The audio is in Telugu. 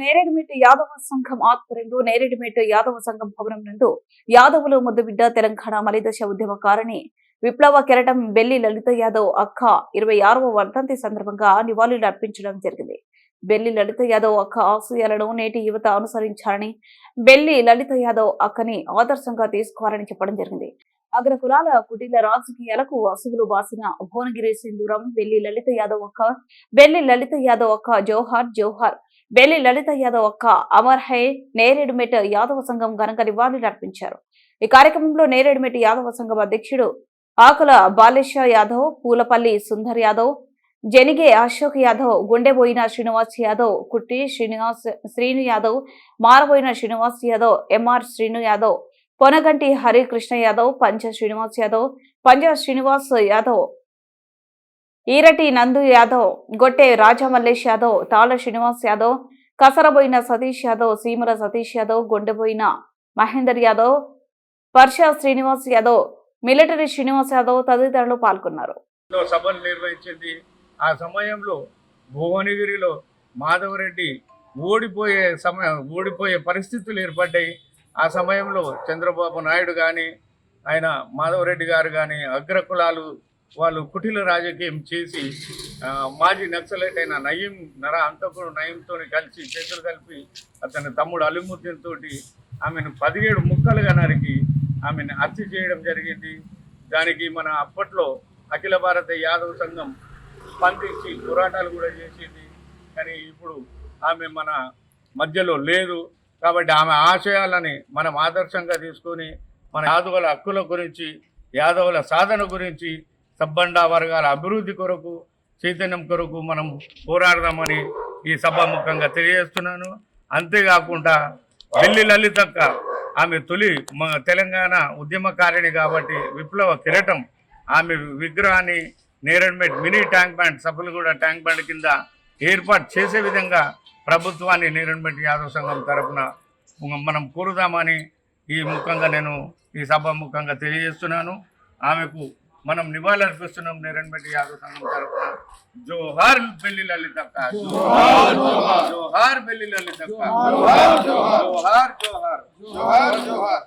నేరేడుమిట్టు యాదవ సంఘం ఆధ్వర్యంలో నేరేడుమిట్టు యాదవ సంఘం భవనం నందు యాదవులు ముద్దుబిడ్డ తెలంగాణ మలిదశ ఉద్యమకారిణి విప్లవ కెరటం బెల్లి లలిత యాదవ్ అక్క ఇరవై ఆరవ వర్ధంతి సందర్భంగా నివాళులు అర్పించడం జరిగింది. బెల్లి లలిత యాదవ్ అక్క ఆశయాలను నేటి యువత అనుసరించాలని బెల్లి లలిత యాదవ్ అక్కని ఆదర్శంగా తీసుకోవాలని చెప్పడం జరిగింది. అగ్ర కులాల కుటీల రాజకీయాలకు అసుగులు బాసిన భువనగిరి సింధూరం వెల్లి లలిత యాదవ్ ఒక్క బెల్లి లలిత యాదవ్ అక్క జోహార్ జోహార్ బెల్లి లలిత యాదవ్ ఒక్క అమర్ హై నేరేడుమెట్ యాదవ సంఘం ఘనంగా నివాళులు అర్పించారు. ఈ కార్యక్రమంలో నేరేడుమెట్ యాదవ సంఘం అధ్యక్షుడు ఆకుల బాలేష యాదవ్ పూలపల్లి సుందర్ యాదవ్ జనిగే అశోక్ యాదవ్ గుండెబోయిన శ్రీనివాస్ యాదవ్ కుట్టి శ్రీనివాస్ శ్రీను యాదవ్ మారబోయిన శ్రీనివాస్ యాదవ్ ఎంఆర్ శ్రీను యాదవ్ పొనగంటి హరికృష్ణ యాదవ్ పంచ శ్రీనివాస్ యాదవ్ పంజ శ్రీనివాస్ యాదవ్ ఈరటి నందు యాదవ్ గొట్టె రాజా మల్లేష్ యాదవ్ తాళ శ్రీనివాస్ యాదవ్ కసరబోయిన సతీష్ యాదవ్ సీమల సతీష్ యాదవ్ గొండెబోయిన మహేందర్ యాదవ్ పర్ష శ్రీనివాస్ యాదవ్ మిలిటరీ శ్రీనివాస్ యాదవ్ తదితరులు పాల్గొన్నారు. సభలు నిర్వహించింది. ఆ సమయంలో భువనగిరిలో మాధవరెడ్డి ఓడిపోయే సమయం ఓడిపోయే పరిస్థితులు ఏర్పడ్డాయి. ఆ సమయంలో చంద్రబాబు నాయుడు కానీ ఆయన మాధవరెడ్డి గారు కానీ అగ్రకులాలు వాళ్ళు కుటిల రాజకీయం చేసి మాజీ నక్సలైట్ అయిన నయీం నర అంతకుడు నయీంతో కలిసి చేతులు కలిపి అతని తమ్ముడు అలిముద్దీన్ తోటి ఆమెను పదిహేడు ముక్కలుగా నరికి ఆమెను హత్య చేయడం జరిగింది. దానికి మన అప్పట్లో అఖిల భారత యాదవ్ సంఘం స్పందించి పోరాటాలు కూడా చేసింది. కానీ ఇప్పుడు ఆమె మన మధ్యలో లేదు. కాబట్టి ఆమె ఆశయాలని మనం ఆదర్శంగా తీసుకొని మన యాదవుల హక్కుల గురించి యాదవుల సాధన గురించి సబ్బండా వర్గాల అభివృద్ధి కొరకు చైతన్యం కొరకు మనం పోరాడదామని ఈ సభాముఖంగా తెలియజేస్తున్నాను. అంతేకాకుండా వెల్లి లలితక్క ఆమె తొలి తెలంగాణ ఉద్యమకారిణి కాబట్టి విప్లవ కిరటం ఆమె విగ్రహాన్ని నేరడ్మెట్ మినీ ట్యాంక్ బండ్ సభలుగూడ ట్యాంక్ బండ్ కింద ఏర్పాటు చేసే విధంగా ప్రభుత్వాన్ని నేరడ్మెట్ యాదవ్ సంఘం తరపున మనం కోరుదామని ఈ ముఖంగా నేను ఈ సభ ముఖంగా తెలియజేస్తున్నాను. ఆమెకు మనం నివాళులర్పిస్తున్నాం నేరడ్మెట్ యాదవ్ సంఘం తరపున. జోహార్ బెల్లి లలితక్క జోహార్ బెల్లి లలితక్క జోహార్ జోహార్. జోహార్ జోహార్.